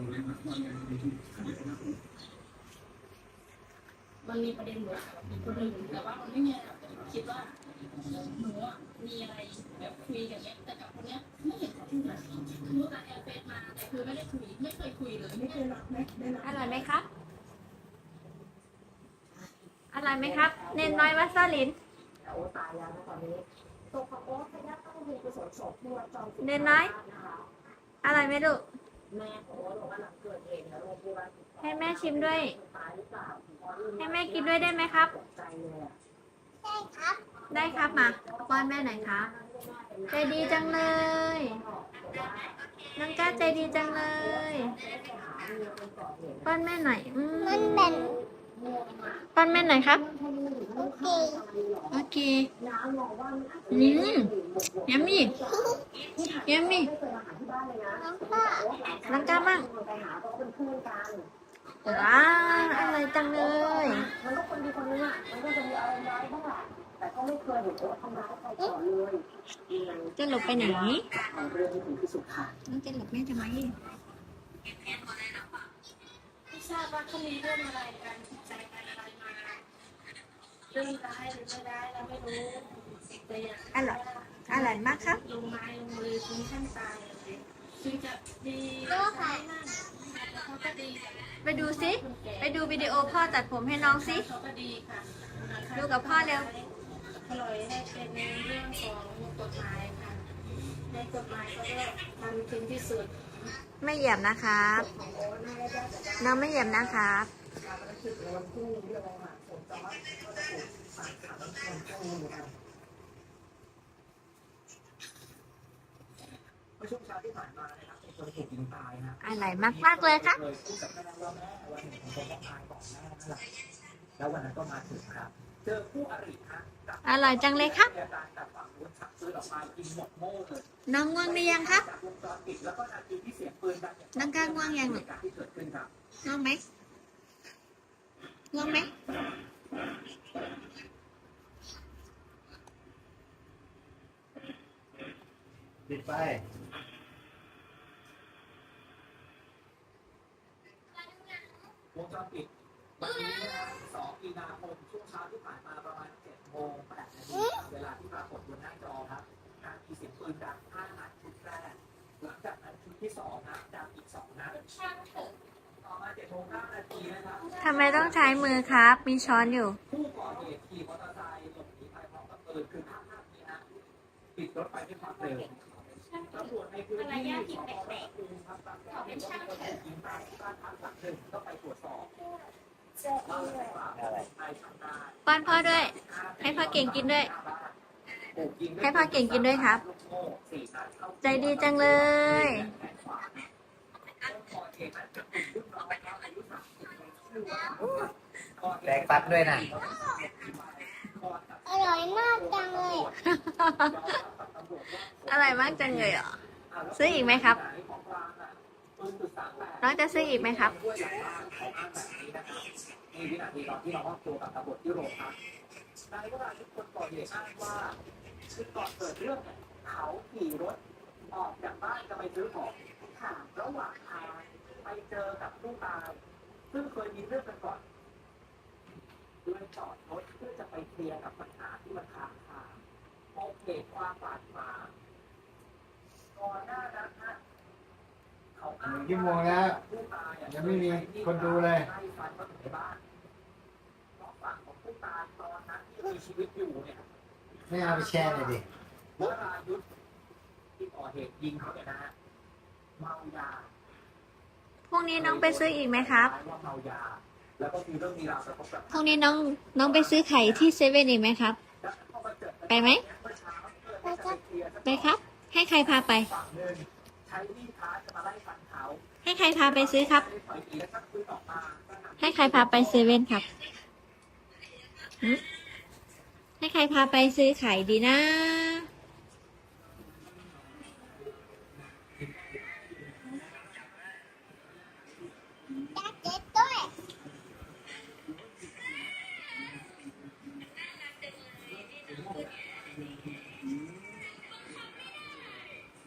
มันมีประเด็นเหมือนกับคนอื่นแต่ว่ามันไม่มีอะไรหรอกแต่คิดว่าหนูอะมีอะไรแบบคุยกันเนี้ยแต่กับคนเนี้ยไม่เห็นเขาพูดเลยรู้แต่แอร์เฟซมาแต่คือไม่ได้คุยไม่เคยคุยเลยไม่เคยรับไม่ได้รับอร่อยไหมครับอร่อยไหมครับ เน้นน้อยวัดซาลินโอ้ตายแล้วตอนนี้ตกของโอ๊ตไปยัดต้องมีกุศลศพที่วัดจองเน้นน้อยนะคะอร่อยไหมลูก แม่ของโอ๊ตบอกว่าหลังเกิดเหตุนะโรงพยาบาลติดต่อให้แม่ชิมด้วย ตายหรือเปล่าให้แม่กินด้วยได้ไหมครับ ตกใจเลยอะได้ครับมาป้อนแม่หน่อยครับใจดีจังเลยน้องก้าใจดีจังเลยป้อนแม่หน่อยอืมมันเป็นป้อนแม่หน่อยครับ โอเคโอเคน้ำมองว่ามันอาจจะอืมยัมมี่ยัมมี่ ไม่เคยมาหาที่บ้านเลยนะน้องป้าน้องก้ามั่งไปหาเพราะเป็นเพื่อนกันว้าอร่อยจังเลย มันก็คนดีคนนึงอะ มันก็จะมีอะไรร้ายบ้างแหละแต่ก็ไม่เคยเห็นโอ๊ตทำร้ายใครก่อนเลยจะหลบไปไหนเรื่องที่ถึงที่สุดค่ะน้องจะหลบแม่ทำไมไม่ทราบว่าเขามีเรื่องอะไรกันใจกันอะไรมาเรื่องร้ายหรือไม่ร้ายเราไม่รู้แต่อย่างอร่อยอร่อยมากครับลงไม้ลงมือถึงขั้นตาย เลยคือจะดีก็ค่ะแล้วเขาก็ดีกับไปดูสิคนแก่ไปดูวิดีโอพ่อตัดผมให้น้องสิเขาก็ดีค่ะดูกับพ่อเร็ว ปล่อยให้เป็นในเรื่องของกฎหมายค่ะ ในกฎหมายเขาก็ทำถึงที่สุดไม่เหยียบนะครับน้องไม่เหยียบนะครับเมื่อช่วงเช้าที่ผ่านมานะครับมีคนถูกยิงตายนะอร่อยมากๆเลยครับเลยพูดกับแม่ว่าแม่วันหนึ่งผมต้ องตายก่อนแม่นั่นแหละแล้ววันนั้นก็มาถึงครับ เจอคู่อริฮะจับอร่อยจังเลยครับอาการจากฝั่งนู้นชักปืนออกมายิงหมดโม่เลยน้องง่วงหรือยังครับจากวงจรปิดแล้วก็นาทีที่เสียงปืนดังอย่างน้องกล้าง่วงยังหเหนูตุการณ์ที่เกิดขึ้นครับง่วงไหมง่วงไหมปิดไฟ วงจรปิดวันนี้2มีนาคมช่วงเช้าที่ผ่านมาประมาณ7โมง8นาทีเวลาที่ปรากฏบนหน้าจอครับนาทีเสียงปืนดัง5นัดชุดแรกหลังจากนั้นชุดที่2นะดังอีก2นัดช่างเถอะต่อมา7โมง9นาทีนะครับทำไมต้องใช้มือครับ มีช้อนอยู่ ผู้ก่อเหตุขี่มอเตอร์ไซค์หลบหนีไปพร้อมกับปืนคือภาพภาพนี้นะปิดรถไปด้วยความเร็ว ตำรวจในพื้นที่สพปทุมครับบางแก้วเห็นว่ามีคนถูกยิงตายที่บ้านพักหลังหนึ่งก็ไปตรวจสอบเล่าให้ฟังนายชำนาญป้อนพ่อด้วย ให้พ่อเก่งกินด้วย ให้พ่อเก่งกินด้วยครับ ใจดีจังเลยแตกฟัดด้วยนะอร่อยมากจังเลย อร่อยมากจังเลยเหรอซื้ออีกไหมครับ น้องจะซื้ออีกไหมครับมีวินาทีตอนที่เรามอบตัวกับตรวจที่โรงพักนายก็ราทุกคนก่อเหตุอ้างว่าคือก่อนเกิดเรื่องเขาขี่รถออกจากบ้านจะไปซื้อของค่ะระหว่างทางไปเจอกับผู้ตายซึ่งเคยมีเรื่องกันก่อนเลยจอดรถเพื่อจะไปเคลียร์กับปัญหาที่มันค้าง คาพบเหตุความบาดหมางก่อนหน้านั้นนะเขาอ้างหนึ่งชั่วโมงแล้วผู้ตายอะยังไม่มีคนดูเลยไล่ฟันเขาถึงในบ้านเพราะฝั่งของผู้ตายตอนนั้นที่มีชีวิตอยู่เนี่ยไม่เอาไปแชร์หน่อยดิวรายุทธที่ก่อเหตุยิงเขาเนี่ยนะฮะเมายาพรุ่งนี้น้องไปซื้ออีกไหมครับว่าเมายาแล้วก็มีเรื่องมีราวกระทบกับ พรุ่งนี้น้องน้องไปซื้อไข่ที่เซเว่นอีกไหมครับ แล้วพอมาเจอกันไปไหมเมื่อเช้าเพื่อจะไปเคลียร์สักไปครับ ให้ใครพาไปฝั่งหนึ่งใช้มีดพาจะมาไล่ฟันเขาให้ใครพาไปซื้อครับไม่ได้ปล่อยตีแล้วชักปืนออกมาก็นำให้ใครพาไปเซเว่นครับหึให้ใครพาไปซื้อไข่ดีนะ